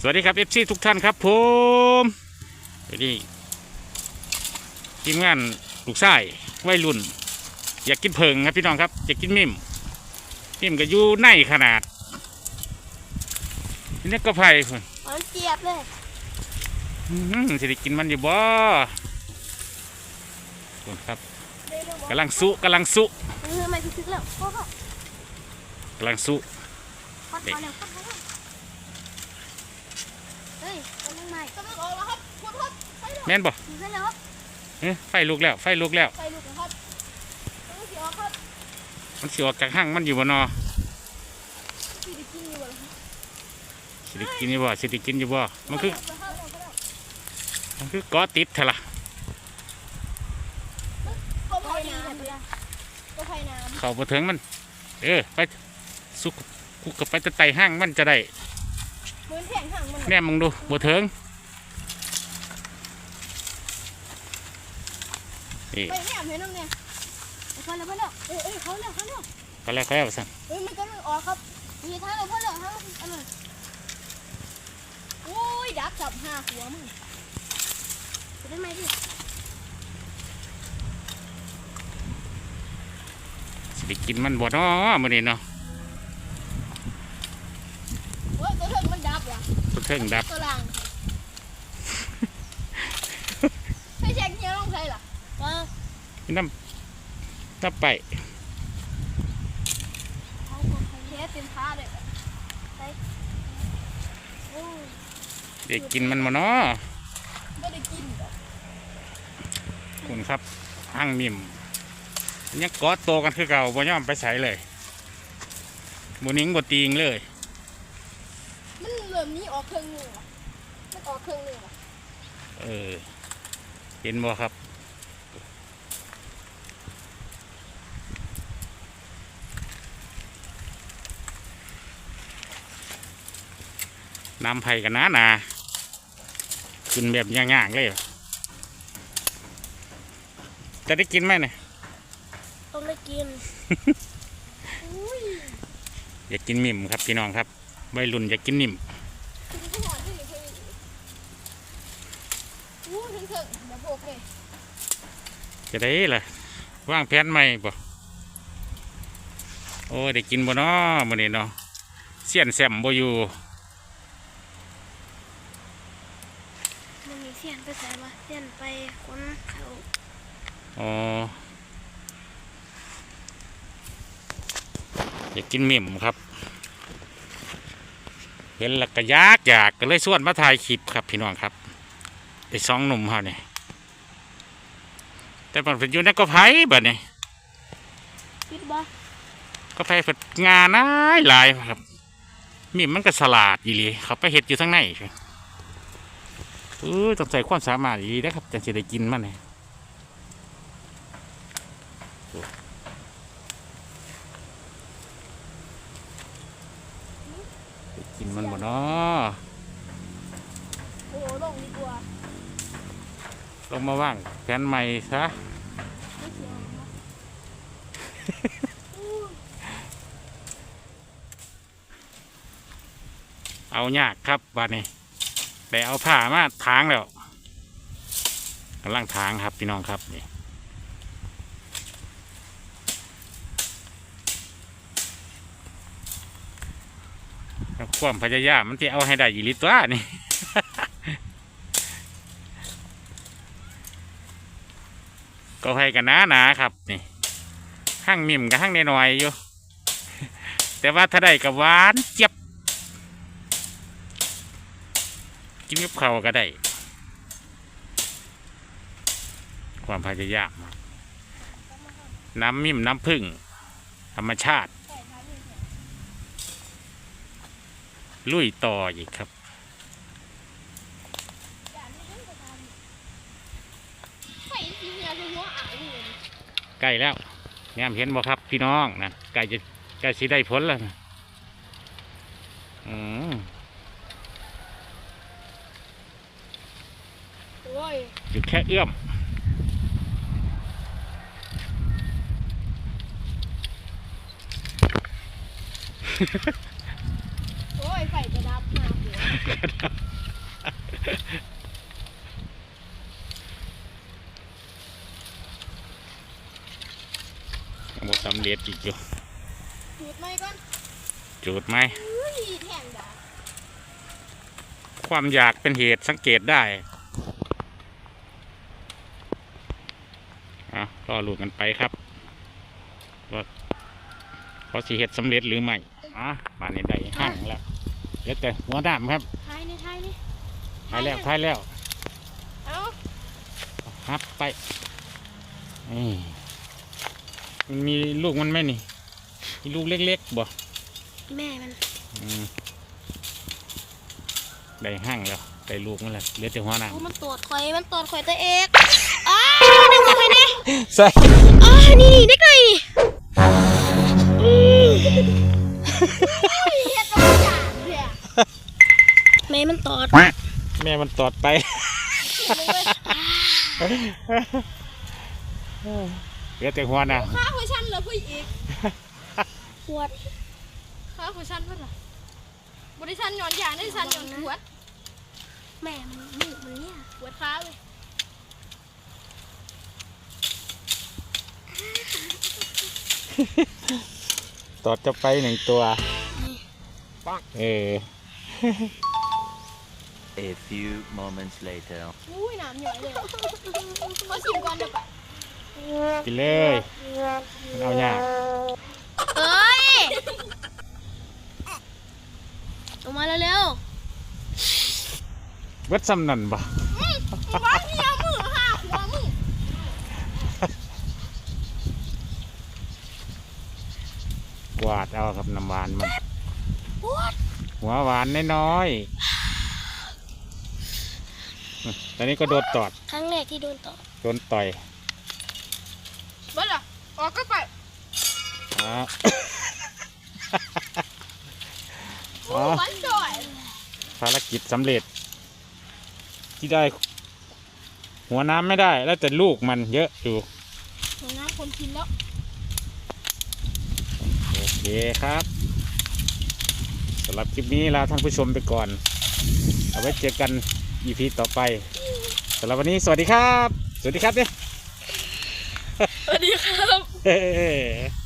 สวัสดีครับเอฟซีทุกท่านครับผมสวัสดีทีมงานลูกชายวัยรุ่น อยากกินเพิงครับพี่น้องครับ อยากกินมิมมิมก็อยู่ในขนาดนี่ก็ไผ่พุ่นมันเจี๊ยบเลยอื้อหือสิได้กินมันอยู่บ่พุ่นครับกำลังสุกำลังสุเออไม่ถึงแล้วพ่อก็กำลังสุ พัดมาแล้วพัดมาแล้ว เฮ้ยกำลังใหม่กำลังออกแล้วครับคุณครับไปแล้วแม่นบ่ถึงแล้วครับเอ้ยไฟลุกแล้ว ไฟลุกแล้วไปลูกครับกำลังสิออกครับมันสิออกจากห้างมันอยู่บ่นอสิได้กินอยู่บ่ล่ะครับสิได้กินอยู่บ่สิได้กินอยู่บ่มันคือไปแล้วไปแล้วมันคือเกอติดเถอะล่ะก็ไผ่น้ำเลยก็ไผ่น้เข้าบ่ถึงมัน เออไปสุกกูกับไปแตะไต่ห้างมันจะได้ำเห มือนแผงห่างมันแน่มึงดูบ่ถึงนี่ไปแหนมเห็นน้ำเนี่ยไปแล้วไปแล้วเอ้ยเอ้ยเขาแล้วเขาแล้วก็แล้วแล้วสั่งเฮ้ยมันกำลังออกครับมีทางเราเพื่อนเหรอทางอันนั้นโอ้ยดับจับห้าหัวมึงจะได้ไหมดิสิได้กินมันบ่น้อมื้อนี้เนาะ โอ้ยตัวเถิงมันดับ ว่ะบ่ถึงดับ ตัวล่างให้แช็คเงี้ยลงใส่ล่ะว่าน้ำน้ำไปเขาบอกให้เทสเต็มท่าเลยไปโอ้ยได้กินมันบ่น้อไม่ได้กินหรอกคุณครับห้างมิมมันยังเกอโตกันคือเก่าบ่ยอมไปใส่เลยบ่หนิงบ่ตีงเลยมันเริ่มนี้ออกเครื่องหนึงว่ะมันออกเครื่องหนึงว่ะเออ เห็นบ่ครับ น้ำไผ่กันนะนาขึ้นแบบย่างๆเลย จะได้กินไหมเนี่ย ต้องได้กินอุ้ยอยากกินมิ่มครับพี่น้องครับวัยรุ่นอยากกินนิ่ม ถึงที่หอนที่นี่คืออู้ถึงถึงเดี๋ยวโบกเลย จะได้ล่ะว่างแผนใหม่บ่โอ้ยได้กินบ่เนาะมื้อนี้เนาะเสียนแซมบ่อยู่มันมีเสียนไปใส่มาเสียนไปคนเขาอ๋ออยากกินหมิ่มครับ เห็นแล้วก็ยากอยากก็เลยส่วนมาถ่ายคลิปครับพี่น้องครับไอ้สองหนุ่มเขาเนี่ย แต่มันเป็นอยู่ในกระไผ่แบบนี้คิดบ่กระไผ่เป็นงานน้ายหลายครับหมิ่มมันก็สลาดอีหลีเขาไปเห็ดอยู่ทั้งในครับเออต้องใส่ความสามารถอีหลีนะครับจะจะได้กินมันเนี่ยกินมันบ่เนาะ โอ้ลงดีกว่า ลงมาว่างแผนใหม่ซะเสียนะอู้เอายากครับบาดนี้แต่เอาผ้ามาทางแล้วกำลังทางครับพี่น้องครับนี่ความพยายามมันจะเอาให้ได้อีหลิตัวนี่ ก็ให้กันนะนะครับ นี่ห้างมิ่มกับห้างน้อยอยู่ แต่ว่าถ้าได้กับหวานเจี๊ยบ กินกับข้าก็ได้ ความพยายามน้ำมิ่มน้ำผึ้งธรรมชาติ ลุยต่ออีกครับ อย่าไม่เล่นกับทำไข่สีเหลืองจะหัวอ่างอยู่เลย ใกล้แล้วแง้มเห็นบ่ครับพี่น้องนะใกล้จะใกล้สิได้ผลแล้วนะอืมโอ้ยอยู่แค่เอื้อมโอ้ยไฟจะดับหน้าหัวยังบ่สำ เร็จอีกอยู่จุดไหมก่อนจุดไหมอุ้ยแทงดาบความอยากเป็นเหตุสังเกตได้อะรอลุ้นกันไปครับว่าเขาสิเหตุสำเร็จหรือไม่อะบานนี้ได้ห้างแล้วเดี๋ยวแต่หัวดำครับท้ายนี่ท้ายนี่ท้ายแล้วท้ายแล้ว เอ้าฮับไปนี่ มันมีลูกมันไหมนี่มีลูกเล็กๆบ่แม่มันอืมได้ห้างแล้วได้ลูกมันแล้วเหลือแต่หัวหน้าโอ้มันตรวจข่อยมันตรวจข่อยตัวเอกอ้าดึงมาข่อยนี่ใส่อ้านี่เด็กไงนี่เฮ็ดกับจ่าเนี่ยแม่มันตอดแม่มันตอดไป เหลือแต่หัวหน้าข้าคุยชันเหรอผู้อีกขวดข้าคุยชันเพื่อนเหรอบริษัทหย่อนยางได้ชันหย่อนขวดแม่มันมือมันเนี่ยขวดค้าเลยตอดจะไปหนึ่งตัว เออ A few moments later. อุ้ยน้ำหย่อยเลยมาชิมก่อนเดี๋ยวก่อน กินเลย มันเอายากเฮ้ยออกมาเร็วเบิดซ้ำนั่นบ่ๆอืมบ้านนี่เอามือห่าหัวมึงกวาดเอาครับน้ำหวานมัน ปวดหัวหวานน้อยๆอืมตอนนี้ก็โดนตอด ครั้งแรกที่โดนต่อโดนต่อย บ้านอะออกก็ไปอ๋อโอ้วันจ่อยภารกิจสำเร็จ ที่ได้ หัวน้ำไม่ได้ แล้วแต่ลูกมันเยอะอยู่หนูน้ำคนกินแล้วโอเคครับสำหรับคลิปนี้ลาท่านผู้ชมไปก่อน เอาไว้เจอกัน EP ต่อไปสำหรับวันนี้สวัสดีครับ สวัสดีครับเนี่ย สวัสดีครับ